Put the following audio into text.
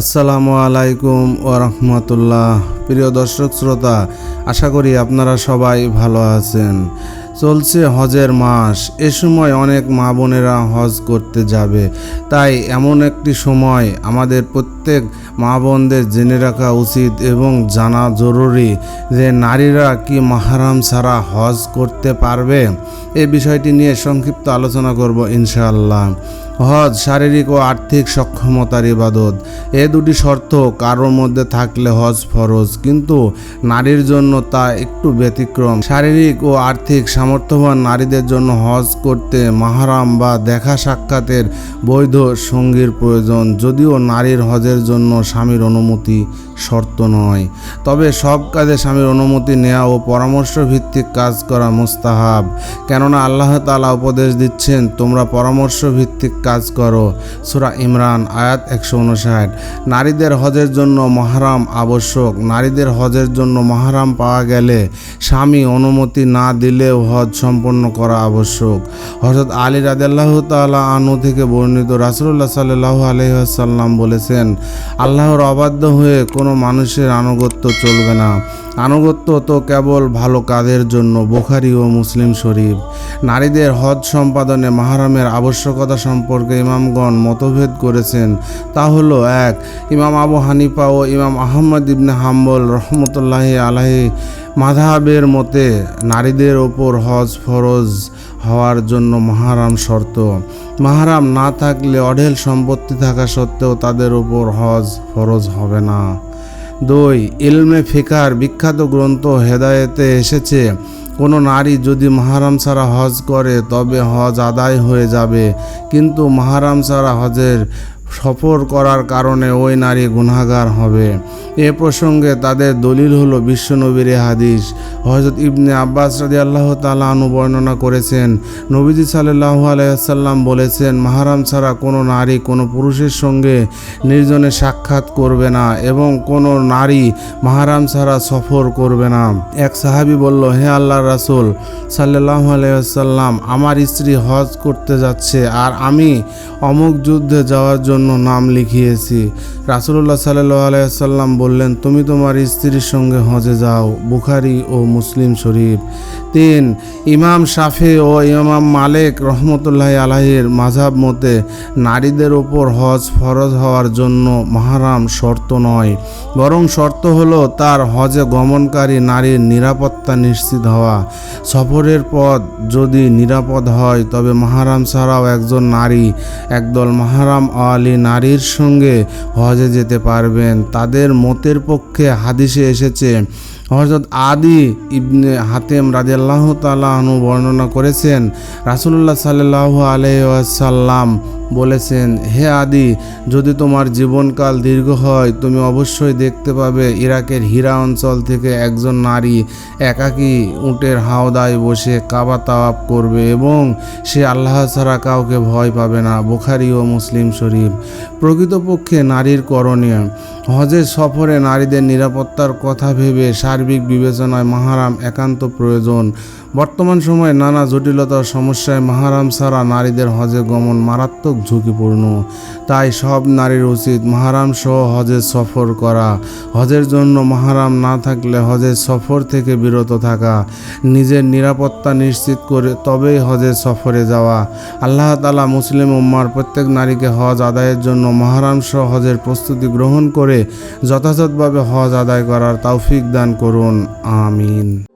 আসসালামু আলাইকুম ওরহমতুল্লাহ রহমতুল্লাহ। প্রিয় দর্শক শ্রোতা আশা করি আপনারা সবাই ভালো আছেন। চলছে হজের মাস। এ সময় অনেক মা বোনেরা হজ করতে যাবে। তাই এমন একটি সময় আমাদের প্রত্যেক মা বোনদের জেনে রাখা উচিত এবং জানা জরুরি যে নারীরা কি মাহারাম ছাড়া হজ করতে পারবে। এ বিষয়টি নিয়ে সংক্ষিপ্ত আলোচনা করব ইনশাআল্লাহ। হজ শারীরিক ও আর্থিক সক্ষমতার ইবাদত। এ দুটি শর্ত কারোর মধ্যে থাকলে হজ ফরজ, কিন্তু নারীর জন্য তা একটু ব্যতিক্রম। শারীরিক ও আর্থিক সামর্থ্যবান নারীদের জন্য হজ করতে মাহারাম বা দেখা সাক্ষাতের বৈধ সঙ্গীর প্রয়োজন, যদিও নারীর হজের জন্য স্বামীর অনুমতি শর্ত নয়। তবে সব কাজে স্বামীর অনুমতি নেওয়া ও পরামর্শ ভিত্তিক কাজ করা মুস্তাহাব। কেননা আল্লাহ তালা উপদেশ দিচ্ছেন, তোমরা পরামর্শ ভিত্তিক কাজ করো। সুরা ইমরান, আয়াত একশো উনষাট। নারীদের হজের জন্য মহারাম আবশ্যক। নারীদের হজের জন্য মহারাম পাওয়া গেলে স্বামী অনুমতি না দিলেও হজ সম্পন্ন করা আবশ্যক। হজরত আলী রাদিয়াল্লাহ তাআলা আনু থেকে বর্ণিত রাসূলুল্লাহ সাল্লাল্লাহু আলাইহি বলেছেন, আল্লাহর অবাধ্য হয়ে কোনো মানুষের আনুগত্য চলবে না। আনুগত্য তো কেবল ভালো কাজের জন্য, বুখারি ও মুসলিম শরীফ। নারীদের হজ সম্পাদনে মাহারামের আবশ্যকতা সম্পর্কে ইমামগণ মতভেদ করেছেন। তা হলো এক, ইমাম আবু হানিফা ও ইমাম আহমদ ইবনে হাম্বল রহমতুল্লাহি আলাহি মাধাবের মতে, নারীদের ওপর হজ ফরজ হওয়ার জন্য মাহারাম শর্ত। মাহারাম না থাকলে অঢেল সম্পত্তি থাকা সত্ত্বেও তাদের ওপর হজ ফরজ হবে না। দুই, ইলমে ফিকার, বিখ্যাত গ্রন্থ হেদায়েতে এসেছে। কোনো নারী যদি মাহারাম সারা হজ করে, তবে হজ আদায় হয়ে যাবে। কিন্তু মাহারাম সারা হজের সফর করার কারণে ওই নারী গুনাগার হবে। এ প্রসঙ্গে তাদের দলিল হলো বিশ্বনবীর হাদিস। হজরত ইবনে আব্বাস রাজি আল্লাহ তালা আনু বর্ণনা করেছেন, নবীজি সাল্লাহ আলাইসাল্লাম বলেছেন, মাহারাম ছাড়া কোনো নারী কোনো পুরুষের সঙ্গে নির্জনে সাক্ষাৎ করবে না এবং কোনো নারী মাহারাম ছাড়া সফর করবে না। এক সাহাবি বলল, হে আল্লাহ রাসুল সাল্লাহ আলাইসাল্লাম আমার স্ত্রী হজ করতে যাচ্ছে আর আমি অমুক যুদ্ধে যাওয়ার জন্য নাম লিখিয়েছি। রাসুল্লাহ সাল্লাহ আলাইসাল্লাম বললেন, তুমি তোমার স্ত্রীর সঙ্গে হজে যাও, বুখারি ও মুসলিম শরীফ। তিন, ইমাম শাফি ও ইমাম মালেক রহমতুল্লাহ আলাহির মাঝাব মতে, নারীদের ওপর হজ ফরজ হওয়ার জন্য মাহারাম শর্ত নয়। বরং শর্ত হলো তার হজে গমনকারী নারীর নিরাপত্তা নিশ্চিত হওয়া। সফরের পথ যদি নিরাপদ হয়, তবে মাহারাম ছাড়াও একজন নারী, একদল মাহারাম আলী নারীর সঙ্গে হজে যেতে পারবেন। তাদের মতের পক্ষে হাদিসে এসেছে হজরত আদি ইবনে হাতেম রাজিয়াল্লাহ তালাহনু বর্ণনা করেছেন রাসুল্লাহ সাল্লাহ আলাইসাল্লাম বলেছেন, হে আদি, যদি তোমার জীবনকাল দীর্ঘ হয়, তুমি অবশ্যই দেখতে পাবে ইরাকের হীরা অঞ্চল থেকে একজন নারী একাকী উটের হাওদায় বসে কাবা তাওয়াপ করবে এবং সে আল্লাহ ছাড়া কাউকে ভয় পাবে না। বুখারি ও মুসলিম শরীফ। প্রকৃতপক্ষে নারীর করণীয়। হজের সফরে নারীদের নিরাপত্তার কথা ভেবে সার্বিক বিবেচনায় মাহারাম একান্ত প্রয়োজন। বর্তমান সময়ে নানা জটিলতার সমস্যায় মাহারাম ছাড়া নারীদের হজে গমন মারাত্মক ঝুঁকিপূর্ণ। তাই সব নারীর উচিত মাহারাম সহ হজের সফর করা। হজের জন্য মাহারাম না থাকলে হজের সফর থেকে বিরত থাকা। নিজের নিরাপত্তা নিশ্চিত করে তবেই হজের সফরে যাওয়া। আল্লাহ তালা মুসলিম উম্মার প্রত্যেক নারীকে হজ আদায়ের জন্য মাহারাম সহ হজের প্রস্তুতি গ্রহণ করে যথাযথভাবে হজ আদায় করার তৌফিক দান করুন। আমিন।